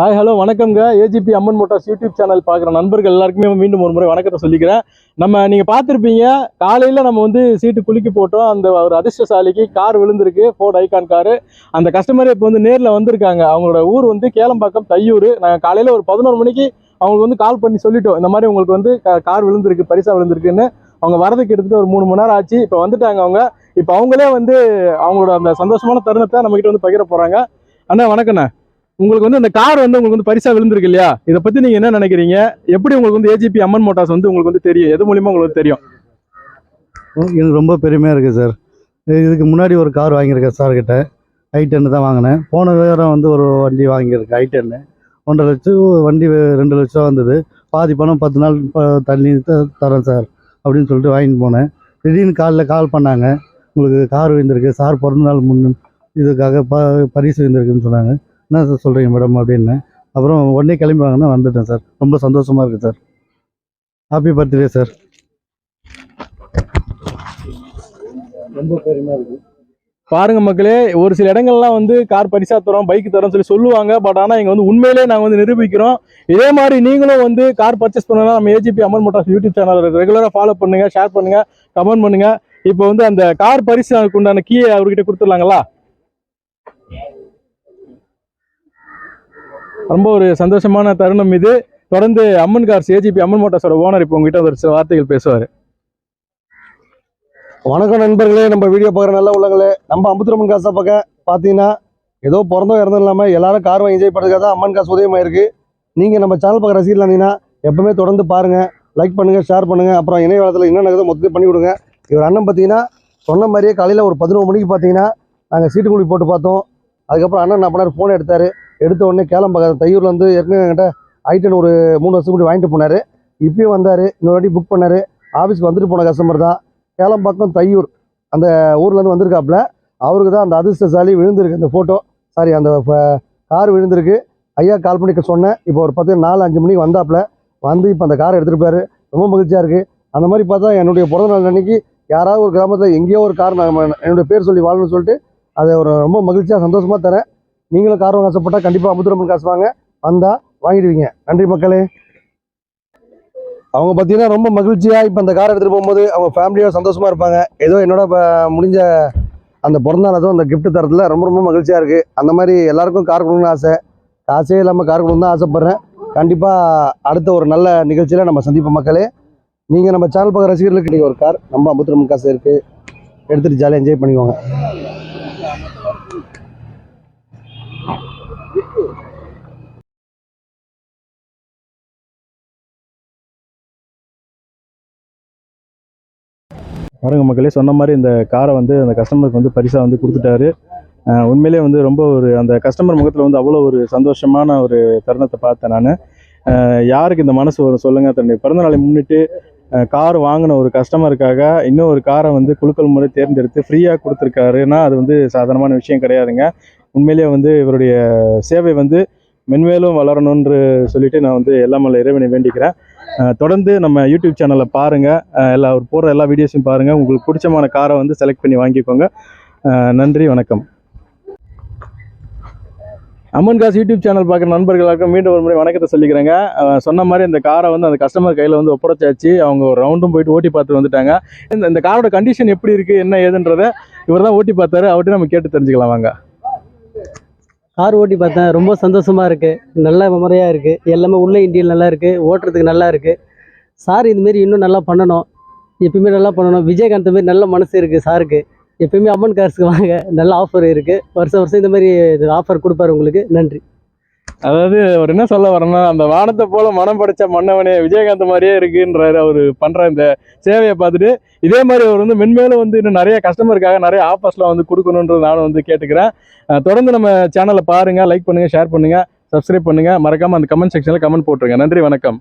Hi hello வணக்கம்ங்க. AGP Amman motors YouTube channel பார்க்குற நண்பர்கள் எல்லாருக்குமே மீண்டும் ஒரு முறை வணக்கத்தை சொல்லிக்கிறேன். நம்ம நீங்கள் பார்த்துருப்பீங்க காலையில் நம்ம வந்து சீட்டு குலுக்கி போட்டோம். அந்த ஒரு அதிர்ஷ்டசாலிக்கு கார் விழுந்திருக்கு ஃபோர்ட் ஐகான் காரு. அந்த கஸ்டமர் இப்போ வந்து நேரில் வந்திருக்காங்க. அவங்களோட ஊர் வந்து கேளம்பாக்கம் தையூர். நாங்கள் காலையில் ஒரு பதினோரு மணிக்கு அவங்களுக்கு வந்து கால் பண்ணி சொல்லிட்டோம். இந்த மாதிரி உங்களுக்கு வந்து கார் விழுந்திருக்கு பரிசா விழுந்திருக்குன்னு. அவங்க வரதுக்கு கிட்டத்தட்ட ஒரு மூணு மணி நேரம் ஆச்சு. இப்போ வந்துட்டாங்க அவங்க. இப்போ அவங்களே வந்து அவங்களோட அந்த சந்தோஷமான தருணத்தை நம்மகிட்ட வந்து பகிர போகிறாங்க அண்ணா வணக்கண்ணா உங்களுக்கு வந்து அந்த கார் வந்து உங்களுக்கு வந்து பரிசா விழுந்திருக்கு இல்லையா? இதை பத்தி நீங்க என்ன நினைக்கிறீங்க? எப்படி உங்களுக்கு வந்து ஏஜிபி அம்மன் மோட்டார்ஸ் வந்து உங்களுக்கு வந்து தெரியும்? எது மூலியமா உங்களுக்கு தெரியும்? எனக்கு ரொம்ப பெருமையாக இருக்குது சார் இதுக்கு முன்னாடி ஒரு கார் வாங்கியிருக்கேன் சார் கிட்ட. ஐ டென்னு தான் வாங்கினேன். போன வாரம் வந்து ஒரு வண்டி வாங்கியிருக்கேன் ஐ டென்னு ஒன்றரை லட்சம் வண்டி ரெண்டு லட்சம் வந்தது. பாதி பணம் பத்து நாள் தள்ளி தரேன் சார் அப்படின்னு சொல்லிட்டு வாங்கிட்டு போனேன். திடீர்னு காலில் கால் பண்ணாங்க. உங்களுக்கு கார் விழுந்திருக்கு சார் பிறந்த நாள் முன் இதுக்காக ப பரிசு விழுந்திருக்குன்னு சொன்னாங்க. என்ன சார் சொல்கிறீங்க மேடம் அப்படின்னு. அப்புறம் உடனே கிளம்பி வாங்கன்னா வந்துட்டேன் சார். ரொம்ப சந்தோஷமாக இருக்குது சார். ஹாப்பி பர்த்டே சார் ரொம்ப பெருமையாக இருக்குது பாருங்க மக்களே ஒரு சில இடங்கள்லாம் வந்து கார் பரிசா தரோம் பைக் தரோம் சொல்லி சொல்லுவாங்க. பட் ஆனால் இங்கே வந்து உண்மையிலேயே நாங்கள் வந்து நிரூபிக்கிறோம். இதே மாதிரி நீங்களும் வந்து கார் பர்ச்சேஸ் பண்ணலாம் நம்ம AGP Amar motors YouTube channel ரெகுலராக ஃபாலோ பண்ணுங்க ஷேர் பண்ணுங்க கமெண்ட் பண்ணுங்க. இப்போ வந்து அந்த கார் பரிசு உண்டான கீயை அவர்கிட்ட கொடுத்துடலாங்களா? ரொம்ப ஒரு சந்தோஷமான தருணம் இது. தொடர்ந்து அம்மன் கார்ஸ் ஏஜிபி அம்மன் மோட்டார்ஸோட ஓனர் இப்போ உங்ககிட்ட ஒரு சில வார்த்தைகள் பேசுவார். வணக்கம் நண்பர்களே நம்ம வீடியோ பார்க்குற நல்ல உள்ளங்களே. நம்ம அம்புத்திரம்மன் காசை பக்கம் பார்த்தீங்கன்னா ஏதோ பிறந்தோம் இறந்தும் இல்லாமல் எல்லாரும் கார் வாங்கி என்ஜாய் பண்ணுறதுக்காக தான் அம்மன் காசு உதயமாக இருக்குது நீங்கள் நம்ம சேனல் பக்கம் ரசிகர்கள் இருந்தீங்கன்னா எப்பவுமே தொடர்ந்து பாருங்கள் லைக் பண்ணுங்கள் ஷேர் பண்ணுங்கள் அப்புறம் இணையவளத்தில் என்ன நடக்குதோ மொத்தத்தையும் பண்ணி கொடுங்க இவர் அண்ணன் பார்த்தீங்கன்னா சொன்ன மாதிரியே காலையில் ஒரு பதினோரு மணிக்கு பார்த்தீங்கன்னா நாங்கள் சீட்டு குழி போட்டு பார்த்தோம். அதுக்கப்புறம் அண்ணன் என்ன பண்ணார் ஃபோன் எடுத்தார். எடுத்த உடனே கேளம்பாக்கம் தையூரில் வந்து ஏற்கனவே என்கிட்ட ஐட்டன் ஒரு மூணு வருஷம் முன்னாடி வாங்கிட்டு போனார். இப்பயும் வந்தார். இன்னொரு வாட்டி புக் பண்ணார். ஆஃபீஸ்க்கு வந்துட்டு போன கஸ்டமர் தான். கேளம்பாக்கம் தையூர் அந்த ஊர்லேருந்து வந்திருக்காப்புல. அவருக்கு தான் அந்த அதிர்ஷ்டசாலி விழுந்திருக்கு. அந்த ஃபோட்டோ சாரி அந்த கார் விழுந்திருக்கு. ஐயா கால் பண்ணி சொன்னேன். இப்போ ஒரு பத்து நாலு அஞ்சு மணிக்கு வந்தாப்புல. வந்து இப்போ அந்த காரை எடுத்துகிட்டு போயாரு. ரொம்ப மகிழ்ச்சியாக இருக்குது அந்த மாதிரி பார்த்தா என்னுடைய பிறந்தநாள் அன்னைக்கு யாராவது ஒரு கிராமத்தில் எங்கேயோ ஒரு கார் நான் என்னுடைய பேர் சொல்லி வாழணும்னு சொல்லிட்டு அதை ஒரு ரொம்ப மகிழ்ச்சியாக சந்தோஷமாக தரேன். நீங்களும் கார் வாங்க ஆசைப்பட்டால் கண்டிப்பாக அமுதுரம்மன் காசு வாங்க. வந்தால் வாங்கிடுவீங்க. நன்றி மக்களே. அவங்க பார்த்தீங்கன்னா ரொம்ப மகிழ்ச்சியாக இப்போ அந்த கார் எடுத்துகிட்டு போகும்போது அவங்க ஃபேமிலியோட சந்தோஷமாக இருப்பாங்க. ஏதோ என்னோட முடிஞ்ச அந்த பிறந்தநாள் அதுவும் அந்த கிஃப்ட் தரத்தில் ரொம்ப ரொம்ப மகிழ்ச்சியாக இருக்குது அந்த மாதிரி எல்லாருக்கும் கார் கொடுக்கணும்னு ஆசை. காசே இல்லாமல் கார் கொடுக்கணும் தான் ஆசைப்பட்றேன். கண்டிப்பாக அடுத்த ஒரு நல்ல நிகழ்ச்சியில் நம்ம சந்திப்போம் மக்களே. நீங்கள் நம்ம சேனல் பக்கம் ரசிகர்களுக்கு நீங்கள் ஒரு கார். நம்ம அம்புத்திரமன் காசு இருக்குது எடுத்துகிட்டு ஜாலியாக என்ஜாய் பண்ணிக்கோங்க. பாருங்க மக்களே சொன்ன மாதிரி இந்த காரை வந்து அந்த கஸ்டமருக்கு வந்து பரிசா வந்து கொடுத்துட்டாரு. உண்மையிலே உண்மையிலேயே வந்து ரொம்ப ஒரு அந்த கஸ்டமர் முகத்தில் வந்து அவ்வளோ ஒரு சந்தோஷமான ஒரு தருணத்தை பார்த்தேன் நான். யாருக்கு இந்த மனசு வரும் சொல்லுங்க. தன்னுடைய பிறந்தநாளை முன்னிட்டு கார் வாங்கின ஒரு கஸ்டமருக்காக இன்னும் ஒரு காரை வந்து குலுக்கல் முறை தேர்ந்தெடுத்து ஃப்ரீயாக கொடுத்துருக்காருன்னா அது வந்து சாதாரணமான விஷயம் கிடையாதுங்க. உண்மையிலேயே வந்து இவருடைய சேவை வந்து மென்மேலும் வளரணும்னு சொல்லிட்டு நான் வந்து எல்லாமல்ல இறைவனை வேண்டிக்கிறேன். தொடர்ந்து நம்ம யூடியூப் சேனலை பாருங்கள் எல்லா அவர் போடுற எல்லா வீடியோஸையும் பாருங்கள் உங்களுக்கு பிடிச்சமான காரை வந்து செலக்ட் பண்ணி வாங்கிக்கோங்க. நன்றி வணக்கம். அம்மன் காசு யூடியூப் சேனல் பார்க்குற நண்பர்களுக்கும் மீண்டும் ஒரு முறை வணக்கத்தை சொல்லிக்கிறேங்க. சொன்ன மாதிரி இந்த காரை வந்து அந்த கஸ்டமர் கையில் வந்து ஒப்படைச்சாச்சு. அவங்க ஒரு ரவுண்டும் போயிட்டு ஓட்டி பார்த்து வந்துட்டாங்க. இந்த இந்த காரோட கண்டிஷன் எப்படி இருக்குது என்ன ஏதுன்றதை இவர் தான் ஓட்டி பார்த்தாரு. அவர்கிட்ட நம்ம கேட்டு தெரிஞ்சுக்கலாம் வாங்க. கார் ஓட்டி பார்த்தேன் ரொம்ப சந்தோஷமாக இருக்குது நல்ல மெமரியாக இருக்குது எல்லாமே உள்ள இன்டீரியல் நல்லா இருக்குது ஓட்டுறதுக்கு நல்லா இருக்குது சார் இதுமாரி இன்னும் நல்லா பண்ணணும். எப்பயுமே நல்லா பண்ணணும். விஜயகாந்த் மாரி நல்ல மனசு இருக்கு சாருக்கு. எப்பயுமே அம்மன் கார்ஸ்க்கு வாங்க. நல்ல ஆஃபர் இருக்குது வருஷம் வருஷம் இந்த மாதிரி ஆஃபர் கொடுப்பாரு உங்களுக்கு. நன்றி. அதாவது அவர் என்ன சொல்ல வரேன்னா அந்த வானத்தை போல மனம் படைச்ச மன்னவனே விஜயகாந்த் மாதிரியே இருக்குன்றாரு அவர் பண்ற இந்த சேவையை பார்த்துட்டு. இதே மாதிரி அவர் வந்து மென்மேலும் வந்து இன்னும் நிறைய கஸ்டமருக்காக நிறைய ஆஃபர்ஸ்லாம் வந்து கொடுக்கணுன்றது நானும் வந்து கேட்டுக்கிறேன். தொடர்ந்து நம்ம சேனலை பாருங்க லைக் பண்ணுங்க ஷேர் பண்ணுங்க சப்ஸ்கிரைப் பண்ணுங்க. மறக்காம அந்த கமெண்ட் செக்ஷன்ல கமெண்ட் போட்டுருங்க. நன்றி வணக்கம்.